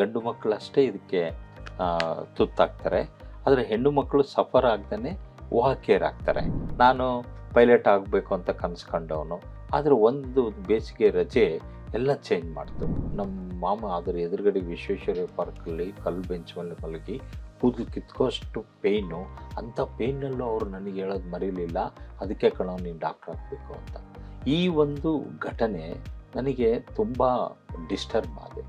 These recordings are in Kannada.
ಗಂಡು ಮಕ್ಕಳಷ್ಟೇ ಇದಕ್ಕೆ ತುತ್ತಾಗ್ತಾರೆ. ಆದರೆ ಹೆಣ್ಣು ಮಕ್ಕಳು ಸಫರ್ ಆಗ್ದೇ ವಾಕೇರ್ ಆಗ್ತಾರೆ ನಾನು ಪೈಲಟ್ ಆಗಬೇಕು ಅಂತ ಕನ್ಸ್ಕೊಂಡವನು. ಆದರೆ ಒಂದು ಬೇಸಿಗೆ ರಜೆ ಎಲ್ಲ ಚೇಂಜ್ ಮಾಡ್ತು. ನಮ್ಮ ಮಾಮ ಅದರ ಎದುರುಗಡೆ ವಿಶ್ವೇಶ್ವರಯ್ಯ ಪಾರ್ಕಲ್ಲಿ ಕಲ್ಲು ಬೆಂಚ್ ಮೇಲೆ ಮಲಗಿ ಕೂದಲು ಕಿತ್ಕೋಷ್ಟು ಪೇಯ್ನು. ಅಂಥ ಪೇಯ್ನಲ್ಲೂ ಅವರು ನನಗೆ ಹೇಳೋದು ಮರೀಲಿಲ್ಲ. ಅದಕ್ಕೆ ಕಣೋ ನೀನು ಡಾಕ್ಟ್ರ್ ಆಗಬೇಕು ಅಂತ. ಈ ಒಂದು ಘಟನೆ ನನಗೆ ತುಂಬ ಡಿಸ್ಟರ್ಬ್ ಆದೆ.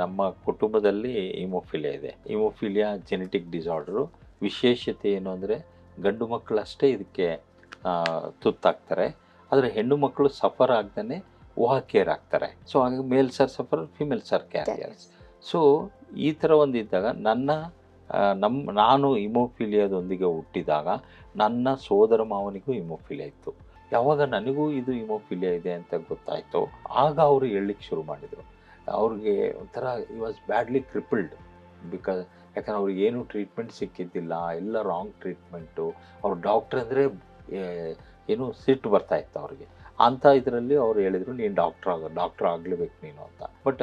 ನಮ್ಮ ಕುಟುಂಬದಲ್ಲಿ ಇಮೋಫಿಲಿಯಾ ಇದೆ. ಇಮೋಫಿಲಿಯಾ ಜೆನೆಟಿಕ್ ಡಿಸಾರ್ಡರು ವಿಶೇಷತೆ ಏನು ಅಂದರೆ ಗಂಡು ಮಕ್ಕಳಷ್ಟೇ ಇದಕ್ಕೆ ತುತ್ತಾಗ್ತಾರೆ. ಆದರೆ ಹೆಣ್ಣು ಮಕ್ಕಳು ಸಫರ್ ಆಗ್ದೇ ಕೇರ್ ಆಗ್ತಾರೆ. ಸೊ ಹಾಗಾಗಿ male are suffer female are carriers so ಈ ಥರ ಒಂದು ಇದ್ದಾಗ ನನ್ನ ನಮ್ಮ ನಾನು ಇಮೋಫಿಲಿಯಾದೊಂದಿಗೆ ಹುಟ್ಟಿದಾಗ ನನ್ನ ಸೋದರ ಮಾವನಿಗೂ ಇಮೋಫಿಲಿಯಾ ಇತ್ತು. ಯಾವಾಗ ನನಗೂ ಇದು ಹಿಮೋಫಿಲಿಯಾ ಇದೆ ಅಂತ ಗೊತ್ತಾಯಿತು. ಆಗ ಅವರು ಹೇಳಲಿಕ್ಕೆ ಶುರು ಮಾಡಿದರು. ಅವ್ರಿಗೆ ಒಂಥರ ಈ ವಾಸ್ ಬ್ಯಾಡ್ಲಿ ಕ್ರಿಪಲ್ಡ್ ಬಿಕಾಸ್ ಯಾಕಂದ್ರೆ ಅವ್ರಿಗೆ ಏನು ಟ್ರೀಟ್ಮೆಂಟ್ ಸಿಕ್ಕಿದ್ದಿಲ್ಲ, ಎಲ್ಲ ರಾಂಗ್ ಟ್ರೀಟ್ಮೆಂಟು ಅವ್ರ ಡಾಕ್ಟ್ರ್ ಅಂದರೆ ಏನು ಸಿಟ್ಟು ಬರ್ತಾ ಇತ್ತು ಅವ್ರಿಗೆ. ಅಂಥ ಇದರಲ್ಲಿ ಅವ್ರು ಹೇಳಿದರು, ನೀನು ಡಾಕ್ಟ್ರ್ ಆಗ ಡಾಕ್ಟ್ರ್ ಆಗಲೇಬೇಕು ನೀನು ಅಂತ. ಬಟ್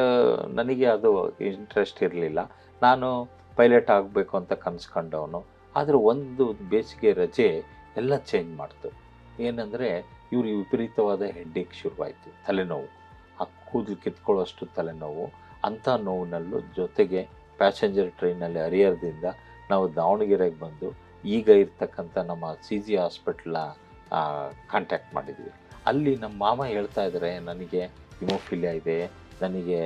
ನನಗೆ ಅದು ಇಂಟ್ರೆಸ್ಟ್ ಇರಲಿಲ್ಲ. ನಾನು ಪೈಲಟ್ ಆಗಬೇಕು ಅಂತ ಕನ್ಸ್ಕೊಂಡವನು. ಆದರೆ ಒಂದು ಬೇಸಿಗೆ ರಜೆ ಎಲ್ಲ ಚೇಂಜ್ ಮಾಡ್ತು. ಏನಂದರೆ ಇವ್ರಿಗೆ ವಿಪರೀತವಾದ ಹೆಡ್ಡೇಕ್ ಶುರುವಾಯಿತು, ತಲೆನೋವು. ಆ ಕೂದಲು ಕಿತ್ಕೊಳ್ಳೋಷ್ಟು ತಲೆನೋವು, ಅಂಥ ನೋವಿನಲ್ಲೂ ಜೊತೆಗೆ ಪ್ಯಾಸೆಂಜರ್ ಟ್ರೈನಲ್ಲಿ ಹರಿಹರದಿಂದ ನಾವು ದಾವಣಗೆರೆಗೆ ಬಂದು ಈಗ ಇರ್ತಕ್ಕಂಥ ನಮ್ಮ ಸಿ ಜಿ ಹಾಸ್ಪಿಟ್ಲ ಕಾಂಟ್ಯಾಕ್ಟ್ ಮಾಡಿದ್ವಿ. ಅಲ್ಲಿ ನಮ್ಮ ಮಾಮ ಹೇಳ್ತಾ ಇದ್ದಾರೆ ನನಗೆ ಹಿಮೋಫಿಲಿಯಾ ಇದೆ, ನನಗೆ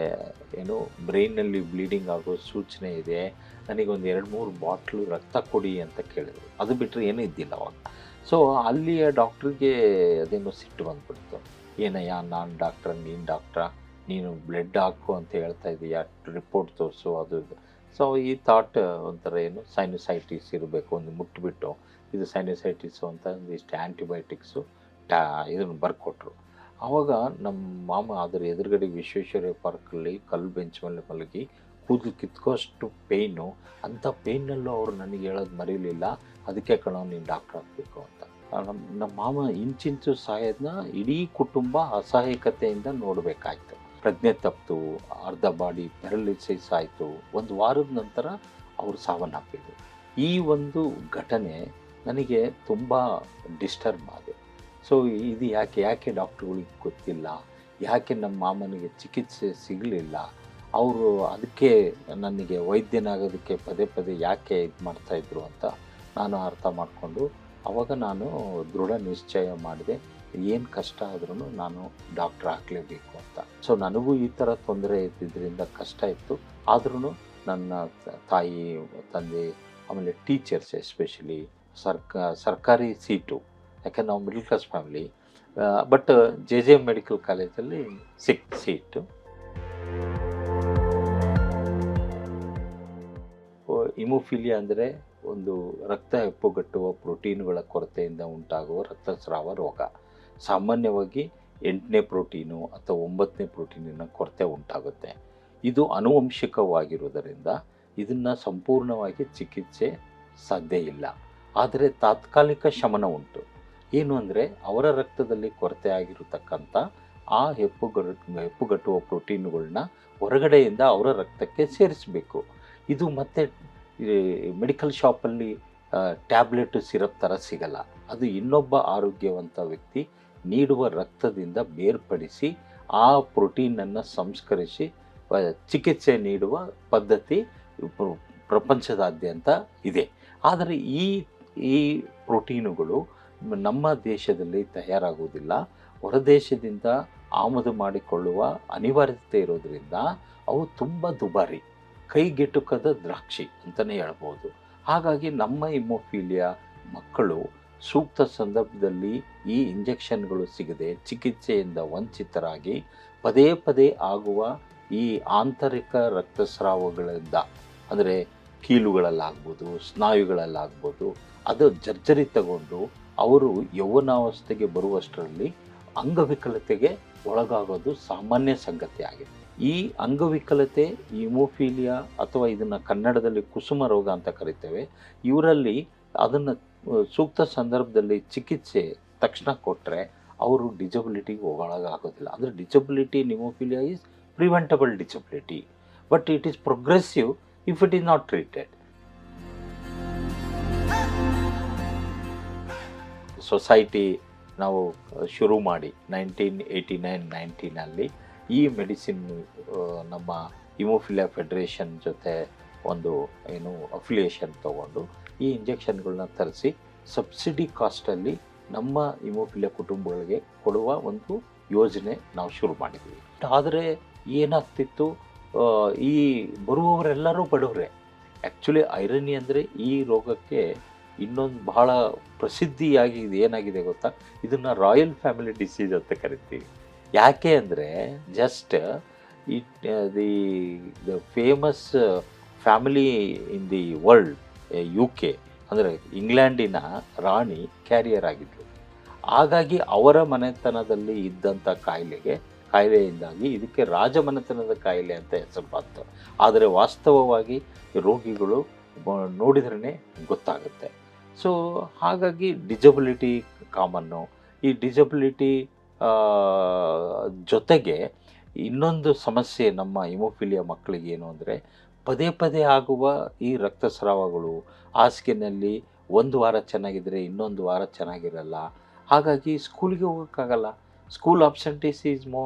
ಏನು ಬ್ರೈನಲ್ಲಿ ಬ್ಲೀಡಿಂಗ್ ಆಗೋ ಸೂಚನೆ ಇದೆ, ನನಗೊಂದು ಎರಡು ಮೂರು ಬಾಟ್ಲು ರಕ್ತ ಕೊಡಿ ಅಂತ ಕೇಳಿದ್ರು. ಅದು ಬಿಟ್ಟರೆ ಏನೂ ಇದ್ದಿಲ್ಲ ಅವಾಗ. ಸೊ ಅಲ್ಲಿಯ ಡಾಕ್ಟ್ರಿಗೆ ಅದೇನೋ ಸಿಟ್ಟು ಬಂದ್ಬಿಡ್ತು. ಏನಯ್ಯ ನಾನು ಡಾಕ್ಟರ್ ನೀನು ಡಾಕ್ಟ್ರಾ ನೀನು ಬ್ಲಡ್ ಹಾಕು ಅಂತ ಹೇಳ್ತಾ ಇದೀಯ? ರಿಪೋರ್ಟ್ ತೋರಿಸು, ಅದು ಇದು. ಸೊ ಈ ಥಾಟ್ ಒಂಥರ ಏನು ಸೈನಸೈಟಿಸ್ ಇರಬೇಕು, ಒಂದು ಮುಟ್ಬಿಟ್ಟು, ಇದು ಸೈನಸೈಟಿಸು ಅಂತ ಒಂದಿಷ್ಟು ಆ್ಯಂಟಿಬಯೋಟಿಕ್ಸು ಟ್ಯಾ ಇದನ್ನು ಬರ್ಕೊಟ್ರು. ಆವಾಗ ನಮ್ಮ ಮಾಮ ಅದರ ಎದುರುಗಡೆ ವಿಶ್ವೇಶ್ವರಯ್ಯ ಪಾರ್ಕಲ್ಲಿ ಕಲ್ಲು ಬೆಂಚ್ ಮೇಲೆ ಮಲಗಿ ಕೂದಲು ಕಿತ್ಕೋಷ್ಟು ಪೇಯ್ನು ಅಂಥ ಪೇಯ್ನಲ್ಲೂ ಅವರು ನನಗೆ ಹೇಳೋದು ಮರೀಲಿಲ್ಲ. ಅದಕ್ಕೆ ಕಣೋ, ನೀನು ಡಾಕ್ಟ್ರ್ ಆಗಬೇಕು ಅಂತ. ನಮ್ಮ ನಮ್ಮ ಮಾಮ ಇಂಚಿಂಚು ಸಾಯೋದನ್ನ ಇಡೀ ಕುಟುಂಬ ಅಸಹಾಯಕತೆಯಿಂದ ನೋಡಬೇಕಾಯ್ತು. ಪ್ರಜ್ಞೆ ತಪ್ಪಿತು ಅರ್ಧ ಬಾಡಿ ಪ್ಯಾರಲಿಸಿಸ್ ಆಯಿತು ಒಂದು ವಾರದ ನಂತರ ಅವರು ಸಾವನ್ನಪ್ಪಿದ್ರು. ಈ ಒಂದು ಘಟನೆ ನನಗೆ ತುಂಬ ಡಿಸ್ಟರ್ಬ್ ಆದೆ. ಸೊ, ಇದು ಯಾಕೆ ಯಾಕೆ ಡಾಕ್ಟ್ರುಗಳಿಗೆ ಗೊತ್ತಿಲ್ಲ? ಯಾಕೆ ನಮ್ಮ ಮಾಮನಿಗೆ ಚಿಕಿತ್ಸೆ ಸಿಗಲಿಲ್ಲ? ಅವರು ಅದಕ್ಕೆ ನನಗೆ ವೈದ್ಯನಾಗೋದಕ್ಕೆ ಪದೇ ಪದೇ ಯಾಕೆ ಇದು ಮಾಡ್ತಾಯಿದ್ರು ಅಂತ ನಾನು ಅರ್ಥ ಮಾಡಿಕೊಂಡು ಅವಾಗ ನಾನು ದೃಢ ನಿಶ್ಚಯ ಮಾಡಿದೆ, ಏನು ಕಷ್ಟ ಆದ್ರೂ ನಾನು ಡಾಕ್ಟ್ರ್ ಆಗಲೇಬೇಕು ಅಂತ. ಸೊ ನನಗೂ ಈ ಥರ ತೊಂದರೆ ಇದ್ದಿದ್ದರಿಂದ ಕಷ್ಟ ಇತ್ತು. ಆದ್ರೂ ನನ್ನ ತಾಯಿ, ತಂದೆ, ಆಮೇಲೆ ಟೀಚರ್ಸ್ ಎಸ್ಪೆಷಲಿ ಸರ್ಕ, ಸರ್ಕಾರಿ ಸೀಟು, ಯಾಕಂದ್ರೆ ನಾವು middle class family but J J medical ಕಾಲೇಜಲ್ಲಿ ಸಿಕ್ ಸೀಟು. ಇಮೋಫಿಲಿಯಾ ಅಂದರೆ ಒಂದು ರಕ್ತ ಹೆಪ್ಪುಗಟ್ಟುವ ಪ್ರೋಟೀನ್ಗಳ ಕೊರತೆಯಿಂದ ಉಂಟಾಗುವ ರಕ್ತಸ್ರಾವ ರೋಗ. ಸಾಮಾನ್ಯವಾಗಿ ಎಂಟನೇ ಪ್ರೋಟೀನು ಅಥವಾ ಒಂಬತ್ತನೇ ಪ್ರೋಟೀನಿನ ಕೊರತೆ ಉಂಟಾಗುತ್ತೆ. ಇದು ಆನುವಂಶಿಕವಾಗಿರುವುದರಿಂದ ಇದನ್ನು ಸಂಪೂರ್ಣವಾಗಿ ಚಿಕಿತ್ಸೆ ಸಾಧ್ಯ ಇಲ್ಲ. ಆದರೆ ತಾತ್ಕಾಲಿಕ ಶಮನ ಉಂಟು. ಏನು ಅಂದರೆ ಅವರ ರಕ್ತದಲ್ಲಿ ಕೊರತೆ ಆಗಿರತಕ್ಕಂಥ ಆ ಹೆಪ್ಪುಗರ ಹೆಪ್ಪುಗಟ್ಟುವ ಪ್ರೋಟೀನುಗಳನ್ನ ಹೊರಗಡೆಯಿಂದ ಅವರ ರಕ್ತಕ್ಕೆ ಸೇರಿಸಬೇಕು. ಇದು ಮತ್ತೆ ಮೆಡಿಕಲ್ ಶಾಪಲ್ಲಿ ಟ್ಯಾಬ್ಲೆಟ್ ಸಿರಪ್ ಥರ ಸಿಗಲ್ಲ. ಅದು ಇನ್ನೊಬ್ಬ ಆರೋಗ್ಯವಂತ ವ್ಯಕ್ತಿ ನೀಡುವ ರಕ್ತದಿಂದ ಬೇರ್ಪಡಿಸಿ ಆ ಪ್ರೋಟೀನನ್ನು ಸಂಸ್ಕರಿಸಿ ಚಿಕಿತ್ಸೆ ನೀಡುವ ಪದ್ಧತಿ ಪ್ರಪಂಚದಾದ್ಯಂತ ಇದೆ. ಆದರೆ ಈ ಈ ಪ್ರೋಟೀನುಗಳು ನಮ್ಮ ದೇಶದಲ್ಲಿ ತಯಾರಾಗುವುದಿಲ್ಲ. ಹೊರದೇಶದಿಂದ ಆಮದು ಮಾಡಿಕೊಳ್ಳುವ ಅನಿವಾರ್ಯತೆ ಇರೋದರಿಂದ ಅವು ತುಂಬ ದುಬಾರಿ. ಕೈಗೆಟುಕದ ದ್ರಾಕ್ಷಿ ಅಂತಲೇ ಹೇಳ್ಬೋದು. ಹಾಗಾಗಿ ನಮ್ಮ ಇಮೋಫೀಲಿಯಾ ಮಕ್ಕಳು ಸೂಕ್ತ ಸಂದರ್ಭದಲ್ಲಿ ಈ ಇಂಜೆಕ್ಷನ್ಗಳು ಸಿಗದೆ ಚಿಕಿತ್ಸೆಯಿಂದ ವಂಚಿತರಾಗಿ ಪದೇ ಪದೇ ಆಗುವ ಈ ಆಂತರಿಕ ರಕ್ತಸ್ರಾವಗಳಿಂದ, ಅಂದರೆ ಕೀಲುಗಳಲ್ಲಾಗ್ಬೋದು, ಸ್ನಾಯುಗಳಲ್ಲಾಗ್ಬೋದು, ಅದು ಜರ್ಜರಿ ತಗೊಂಡು ಅವರು ಯೌವನಾವಸ್ಥೆಗೆ ಬರುವಷ್ಟರಲ್ಲಿ ಅಂಗವಿಕಲತೆಗೆ ಒಳಗಾಗೋದು ಸಾಮಾನ್ಯ ಸಂಗತಿ ಆಗಿದೆ ಈ ಅಂಗವಿಕಲತೆ ಇಮೋಫೀಲಿಯಾ ಅಥವಾ ಇದನ್ನು ಕನ್ನಡದಲ್ಲಿ ಕುಸುಮ ರೋಗ ಅಂತ ಕರಿತೇವೆ. ಇವರಲ್ಲಿ ಅದನ್ನು ಸೂಕ್ತ ಸಂದರ್ಭದಲ್ಲಿ ಚಿಕಿತ್ಸೆ ತಕ್ಷಣ ಕೊಟ್ಟರೆ ಅವರು ಡಿಸಬಿಲಿಟಿಗೆ ಹೋಗೋಳಾಗೋದಿಲ್ಲ ಅಂದರೆ disability haemophilia is preventable disability but it is progressive if it is not treated society ನಾವು ಶುರು ಮಾಡಿ ನೈನ್ಟೀನ್ ಏಯ್ಟಿ ನೈನ್ ನೈನ್ಟೀನಲ್ಲಿ ಈ ಮೆಡಿಸಿನ್ ನಮ್ಮ ಇಮೋಫಿಲಿಯಾ ಫೆಡರೇಷನ್ ಜೊತೆ ಒಂದು, ಏನು ಅಫಿಲಿಯೇಷನ್ ತಗೊಂಡು ಈ ಇಂಜೆಕ್ಷನ್ಗಳನ್ನ ತರಿಸಿ ಸಬ್ಸಿಡಿ ಕಾಸ್ಟಲ್ಲಿ ನಮ್ಮ ಇಮೋಫಿಲಿಯಾ ಕುಟುಂಬಗಳಿಗೆ ಕೊಡುವ ಒಂದು ಯೋಜನೆ ನಾವು ಶುರು ಮಾಡಿದ್ವಿ. ಆದರೆ ಏನಾಗ್ತಿತ್ತು ಈ ಬರುವವರೆಲ್ಲರೂ ಬಡವರೇ. ಆ್ಯಕ್ಚುಲಿ ಐರನಿ ಅಂದರೆ ಈ ರೋಗಕ್ಕೆ ಇನ್ನೊಂದು ಬಹಳ ಪ್ರಸಿದ್ಧಿಯಾಗಿ ಏನಾಗಿದೆ ಗೊತ್ತಾ? ಇದನ್ನು ರಾಯಲ್ ಫ್ಯಾಮಿಲಿ ಡಿಸೀಸ್ ಅಂತ ಕರಿತೀವಿ. ಯಾಕೆ ಅಂದರೆ just it the the famous family in the world U K ಅಂದರೆ ಇಂಗ್ಲೆಂಡಿನ ರಾಣಿ ಕ್ಯಾರಿಯರ್ ಆಗಿದ್ದರು ಹಾಗಾಗಿ ಅವರ ಮನೆತನದಲ್ಲಿ ಇದ್ದಂಥ ಕಾಯಿಲೆಗೆ, ಕಾಯಿಲೆಯಿಂದಾಗಿ ಇದಕ್ಕೆ ರಾಜಮನೆತನದ ಕಾಯಿಲೆ ಅಂತ ಹೆಸರು ಬಂತು. ಆದರೆ ವಾಸ್ತವವಾಗಿ ರೋಗಿಗಳು ನೋಡಿದ್ರೇ ಗೊತ್ತಾಗುತ್ತೆ. ಸೊ ಹಾಗಾಗಿ ಡಿಜಬಿಲಿಟಿ ಕಾಮನ್ನು ಈ ಡಿಸಬಿಲಿಟಿ ಜೊತೆಗೆ ಇನ್ನೊಂದು ಸಮಸ್ಯೆ ನಮ್ಮ ಹಿಮೋಫಿಲಿಯ ಮಕ್ಕಳಿಗೆ ಏನು ಅಂದರೆ ಪದೇ ಪದೇ ಆಗುವ ಈ ರಕ್ತಸ್ರಾವಗಳು ಹಾಸಿಗೆನಲ್ಲಿ ಒಂದು ವಾರ ಚೆನ್ನಾಗಿದ್ದರೆ ಇನ್ನೊಂದು ವಾರ ಚೆನ್ನಾಗಿರಲ್ಲ. ಹಾಗಾಗಿ ಸ್ಕೂಲಿಗೆ ಹೋಗೋಕ್ಕಾಗಲ್ಲ. ಸ್ಕೂಲ್ ಆಪ್ಸೆಂಟೀಸ್ ಈಸ್ ಮೋ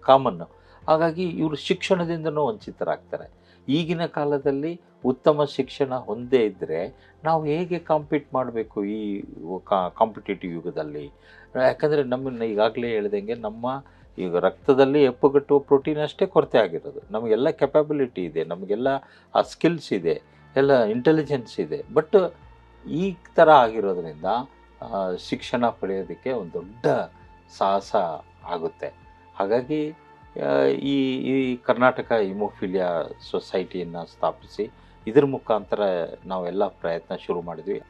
ಕಾಮನ್ನು ಹಾಗಾಗಿ ಇವರು ಶಿಕ್ಷಣದಿಂದನೂ ವಂಚಿತರಾಗ್ತಾರೆ. ಈಗಿನ ಕಾಲದಲ್ಲಿ ಉತ್ತಮ ಶಿಕ್ಷಣ ಹೊಂದೇ ಇದ್ದರೆ ನಾವು ಹೇಗೆ ಕಾಂಪೀಟ್ ಮಾಡಬೇಕು ಈ ಕಾಂಪಿಟೇಟಿವ್ ಯುಗದಲ್ಲಿ? ಯಾಕಂದರೆ ನಮ್ಮನ್ನು ಈಗಾಗಲೇ ಹೇಳ್ದಂಗೆ ನಮ್ಮ ಈಗ ರಕ್ತದಲ್ಲಿ ಎಪ್ಪುಗಟ್ಟುವ ಪ್ರೋಟೀನ್ ಅಷ್ಟೇ ಕೊರತೆ ಆಗಿರೋದು. ನಮಗೆಲ್ಲ ಕೆಪಾಬಿಲಿಟಿ ಇದೆ, ನಮಗೆಲ್ಲ ಆ ಸ್ಕಿಲ್ಸ್ ಇದೆ, ಎಲ್ಲ ಇಂಟೆಲಿಜೆನ್ಸ್ ಇದೆ. ಬಟ್ ಈ ಥರ ಆಗಿರೋದ್ರಿಂದ ಶಿಕ್ಷಣ ಪಡೆಯೋದಕ್ಕೆ ಒಂದು ದೊಡ್ಡ ಸಾಹಸ ಆಗುತ್ತೆ. ಹಾಗಾಗಿ ಈ ಈ ಕರ್ನಾಟಕ ಇಮೋಫಿಲಿಯಾ ಸೊಸೈಟಿಯನ್ನು ಸ್ಥಾಪಿಸಿ ಇದರ ಮುಖಾಂತರ ನಾವೆಲ್ಲ ಪ್ರಯತ್ನ ಶುರು ಮಾಡಿದ್ವಿ.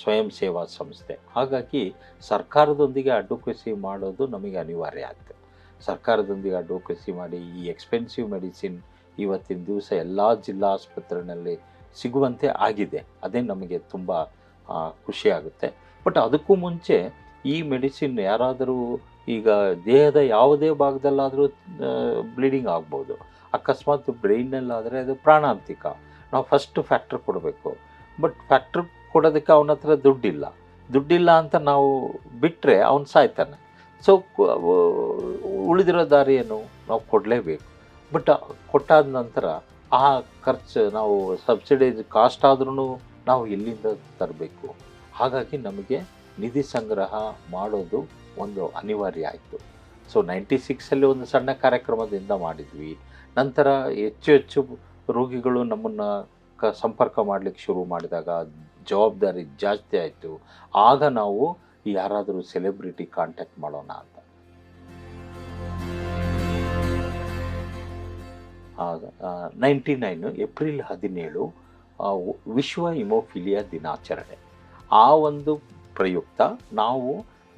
ಸ್ವಯಂ ಸೇವಾ ಸಂಸ್ಥೆ. ಹಾಗಾಗಿ ಸರ್ಕಾರದೊಂದಿಗೆ ಅಡ್ವೊಕೇಸಿ ಮಾಡೋದು ನಮಗೆ ಅನಿವಾರ್ಯ ಆಗ್ತದೆ ಸರ್ಕಾರದೊಂದಿಗೆ ಅಡ್ವೊಕೇಸಿ ಮಾಡಿ ಈ ಎಕ್ಸ್ಪೆನ್ಸಿವ್ ಮೆಡಿಸಿನ್ ಇವತ್ತಿನ ದಿವಸ ಎಲ್ಲ ಜಿಲ್ಲಾ ಆಸ್ಪತ್ರೆಯಲ್ಲಿ ಸಿಗುವಂತೆ ಆಗಿದೆ. ಅದೇ ನಮಗೆ ತುಂಬ ಖುಷಿಯಾಗುತ್ತೆ ಬಟ್ ಅದಕ್ಕೂ ಮುಂಚೆ ಈ ಮೆಡಿಸಿನ್ ಯಾರಾದರೂ ಈಗ ದೇಹದ ಯಾವುದೇ ಭಾಗದಲ್ಲಾದರೂ ಬ್ಲೀಡಿಂಗ್ ಆಗ್ಬೋದು. ಅಕಸ್ಮಾತ್ ಬ್ರೈನಲ್ಲಾದರೆ ಅದು ಪ್ರಾಣಾಂತಿಕ. ನಾವು ಫಸ್ಟ್ ಫ್ಯಾಕ್ಟ್ರ್ ಕೊಡಬೇಕು. ಬಟ್ ಫ್ಯಾಕ್ಟ್ರ್ ಕೊಡೋದಕ್ಕೆ ಅವನ ಹತ್ರ ದುಡ್ಡಿಲ್ಲ. ದುಡ್ಡಿಲ್ಲ ಅಂತ ನಾವು ಬಿಟ್ಟರೆ ಅವನು ಸಾಯ್ತಾನೆ. ಸೊ ಉಳಿದಿರೋ ದಾರಿಯನ್ನು ನಾವು ಕೊಡಲೇಬೇಕು. ಬಟ್ ಕೊಟ್ಟಾದ ನಂತರ ಆ ಖರ್ಚು ನಾವು ಸಬ್ಸಿಡೈಸ್ ಕಾಸ್ಟ್ ಆದ್ರೂ ನಾವು ಎಲ್ಲಿಂದ ತರಬೇಕು. ಹಾಗಾಗಿ ನಮಗೆ ನಿಧಿ ಸಂಗ್ರಹ ಮಾಡೋದು ಒಂದು ಅನಿವಾರ್ಯ ಆಯಿತು. ಸೊ ನೈಂಟಿ ಸಿಕ್ಸಲ್ಲಿ ಒಂದು ಸಣ್ಣ ಕಾರ್ಯಕ್ರಮದಿಂದ ಮಾಡಿದ್ವಿ. ನಂತರ ಹೆಚ್ಚು ಹೆಚ್ಚು ರೋಗಿಗಳು ನಮ್ಮನ್ನು ಕ, ಸಂಪರ್ಕ ಮಾಡಲಿಕ್ಕೆ ಶುರು ಮಾಡಿದಾಗ ಜವಾಬ್ದಾರಿ ಜಾಸ್ತಿ ಆಯಿತು. ಆಗ ನಾವು ಯಾರಾದರೂ ಸೆಲೆಬ್ರಿಟಿ ಕಾಂಟ್ಯಾಕ್ಟ್ ಮಾಡೋಣ ಅಂತ. ನೈಂಟಿ ನೈನು ಏಪ್ರಿಲ್ ಹದಿನೇಳು ವಿಶ್ವ ಇಮೋಫಿಲಿಯಾ ದಿನಾಚರಣೆ. ಆ ಒಂದು ಪ್ರಯುಕ್ತ ನಾವು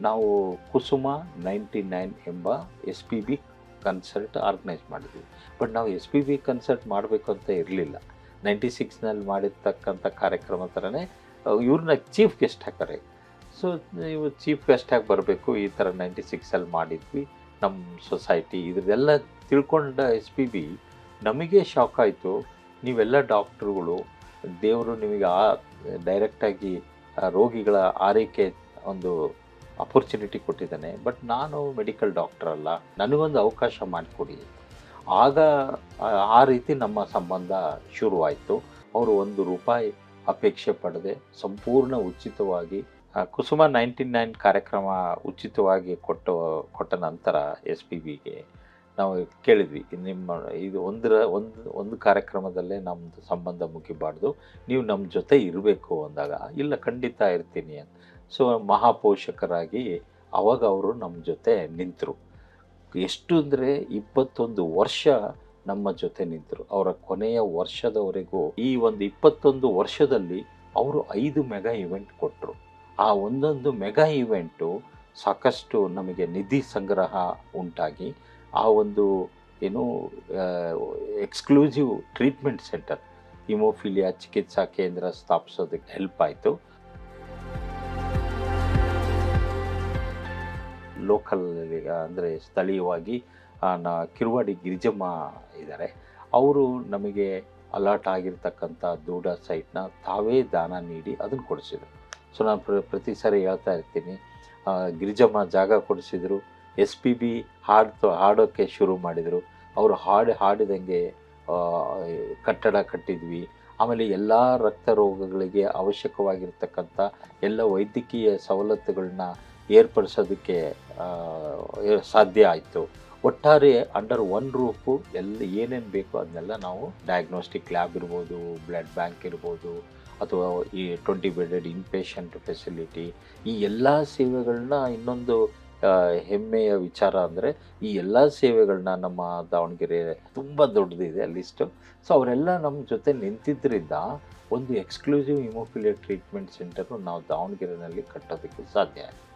ನಾವು ಕುಸುಮ ನೈಂಟಿ ನೈನ್ ಎಂಬ S P B concert organise ಮಾಡಿದ್ವಿ. ಬಟ್ ನಾವು ಎಸ್ ಪಿ ಬಿ ಕನ್ಸರ್ಟ್ ಮಾಡಬೇಕು ಅಂತ ಇರಲಿಲ್ಲ. ನೈಂಟಿ ಸಿಕ್ಸ್ನಲ್ಲಿ ಮಾಡಿರ್ತಕ್ಕಂಥ ಕಾರ್ಯಕ್ರಮ ಥರನೇ ಇವ್ರನ್ನ ಚೀಫ್ ಗೆಸ್ಟ್ ಹಾಕಾರೆ ಸೊ ನೀವು ಚೀಫ್ ಗೆಸ್ಟ್ ಆಗಿ ಬರಬೇಕು. ಈ ಥರ ನೈಂಟಿ ಸಿಕ್ಸಲ್ಲಿ ಮಾಡಿದ್ವಿ. ನಮ್ಮ ಸೊಸೈಟಿ ಇದ್ರದೆಲ್ಲ ತಿಳ್ಕೊಂಡ ಎಸ್ ಪಿ ಬಿ ನಮಗೆ ಶಾಕ್ ಆಯಿತು. ನೀವೆಲ್ಲ ಡಾಕ್ಟ್ರುಗಳು ದೇವರು ನಿಮಗೆ ಆ ಡೈರೆಕ್ಟಾಗಿ ರೋಗಿಗಳ ಆರೈಕೆ ಒಂದು ಅಪರ್ಚುನಿಟಿ ಕೊಟ್ಟಿದ್ದಾನೆ. ಬಟ್ ನಾನು ಮೆಡಿಕಲ್ ಡಾಕ್ಟರ್ ಅಲ್ಲ. ನನಗೊಂದು ಅವಕಾಶ ಮಾಡಿಕೊಡಿ. ಆಗ, ಆ- ರೀತಿ ನಮ್ಮ ಸಂಬಂಧ ಶುರುವಾಯಿತು. ಅವರು ಒಂದು ರೂಪಾಯಿ ಅಪೇಕ್ಷೆ ಪಡೆದೆ. ಸಂಪೂರ್ಣ ಉಚಿತವಾಗಿ ಕುಸುಮ ನೈಂಟಿ ನೈನ್ ಕಾರ್ಯಕ್ರಮ ಉಚಿತವಾಗಿ ಕೊಟ್ಟು, ಕೊಟ್ಟ ನಂತರ ಎಸ್ ಪಿ ಬಿಗೆ ನಾವು ಕೇಳಿದ್ವಿ, ನಿಮ್ಮ ಇದು ಒಂದರ ಒಂದು ಒಂದು ಕಾರ್ಯಕ್ರಮದಲ್ಲೇ ನಮ್ಮದು ಸಂಬಂಧ ಮುಗಿಬಾರ್ದು, ನೀವು ನಮ್ಮ ಜೊತೆ ಇರಬೇಕು ಅಂದಾಗ ಇಲ್ಲ, ಖಂಡಿತ ಇರ್ತೀನಿ ಅಂತ. ಸೊ ಮಹಾಪೋಷಕರಾಗಿ ಅವಾಗ ಅವರು ನಮ್ಮ ಜೊತೆ ನಿಂತರು. ಎಷ್ಟು ಅಂದರೆ ಇಪ್ಪತ್ತೊಂದು ವರ್ಷ ನಮ್ಮ ಜೊತೆ ನಿಂತರು. ಅವರ ಕೊನೆಯ ವರ್ಷದವರೆಗೂ ಈ ಒಂದು ಇಪ್ಪತ್ತೊಂದು ವರ್ಷದಲ್ಲಿ ಅವರು ಐದು ಮೆಗಾ ಇವೆಂಟ್ ಕೊಟ್ಟರು ಆ ಒಂದೊಂದು ಮೆಗಾ ಇವೆಂಟು ಸಾಕಷ್ಟು ನಮಗೆ ನಿಧಿ ಸಂಗ್ರಹ ಉಂಟಾಗಿ ಆ ಒಂದು, ಏನು ಎಕ್ಸ್ಕ್ಲೂಸಿವ್ ಟ್ರೀಟ್ಮೆಂಟ್ ಸೆಂಟರ್ ಹಿಮೋಫಿಲಿಯಾ ಚಿಕಿತ್ಸಾ ಕೇಂದ್ರ ಸ್ಥಾಪಿಸೋದಕ್ಕೆ ಹೆಲ್ಪ್ ಆಯಿತು. ಲೋಕಲ್ ಅಂದರೆ ಸ್ಥಳೀಯವಾಗಿ ನಾ ಕಿರುವಾಡಿ ಗಿರಿಜಮ್ಮ ಇದ್ದಾರೆ ಅವರು ನಮಗೆ ಅಲಾಟ್ ಆಗಿರ್ತಕ್ಕಂಥ ದೂಡ ಸೈಟ್ನ ತಾವೇ ದಾನ ನೀಡಿ ಅದನ್ನು ಕೊಡಿಸಿದರು. ಸೊ ನಾನು ಪ್ರ, ಪ್ರತಿ ಸಾರಿ ಹೇಳ್ತಾ ಇರ್ತೀನಿ. ಗಿರಿಜಮ್ಮ ಜಾಗ ಕೊಡಿಸಿದ್ರು. ಎಸ್ ಪಿ ಬಿ ಹಾಡ್ತು ಹಾಡೋಕ್ಕೆ ಶುರು ಮಾಡಿದರು. ಅವರು ಹಾಡು, ಹಾಡಿದಂಗೆ ಕಟ್ಟಡ ಕಟ್ಟಿದ್ವಿ. ಆಮೇಲೆ ಎಲ್ಲ ರಕ್ತ ರೋಗಗಳಿಗೆ ಅವಶ್ಯಕವಾಗಿರ್ತಕ್ಕಂಥ ಎಲ್ಲ ವೈದ್ಯಕೀಯ ಸವಲತ್ತುಗಳನ್ನ ಏರ್ಪಡಿಸೋದಕ್ಕೆ ಸಾಧ್ಯ ಆಯಿತು. ಒಟ್ಟಾರೆ ಅಂಡರ್ ಒನ್ ರೂಪು ಎಲ್ಲ ಏನೇನು ಬೇಕೋ ಅದನ್ನೆಲ್ಲ ನಾವು ಡಯಾಗ್ನೋಸ್ಟಿಕ್ ಲ್ಯಾಬ್ ಇರ್ಬೋದು ಬ್ಲಡ್ ಬ್ಯಾಂಕ್ ಇರ್ಬೋದು, ಅಥವಾ ಈ ಟ್ವೆಂಟಿ ಬೆಡೆಡ್ ಇನ್ಪೇಷಂಟ್ ಫೆಸಿಲಿಟಿ ಈ ಎಲ್ಲ ಸೇವೆಗಳನ್ನ ಇನ್ನೊಂದು ಹೆಮ್ಮೆಯ ವಿಚಾರ ಅಂದರೆ ಈ ಎಲ್ಲ ಸೇವೆಗಳನ್ನ ನಮ್ಮ ದಾವಣಗೆರೆ ತುಂಬ ದೊಡ್ಡದಿದೆ ಲಿಸ್ಟು ಸೊ ಅವರೆಲ್ಲ ನಮ್ಮ ಜೊತೆ ನಿಂತಿದ್ದರಿಂದ ಒಂದು ಎಕ್ಸ್ಕ್ಲೂಸಿವ್ ಇಮೋಫಿಲಿಯಾ ಟ್ರೀಟ್ಮೆಂಟ್ ಸೆಂಟರು ನಾವು ದಾವಣಗೆರೆಯಲ್ಲಿ ಕಟ್ಟೋದಕ್ಕೆ ಸಾಧ್ಯ ಆಯಿತು.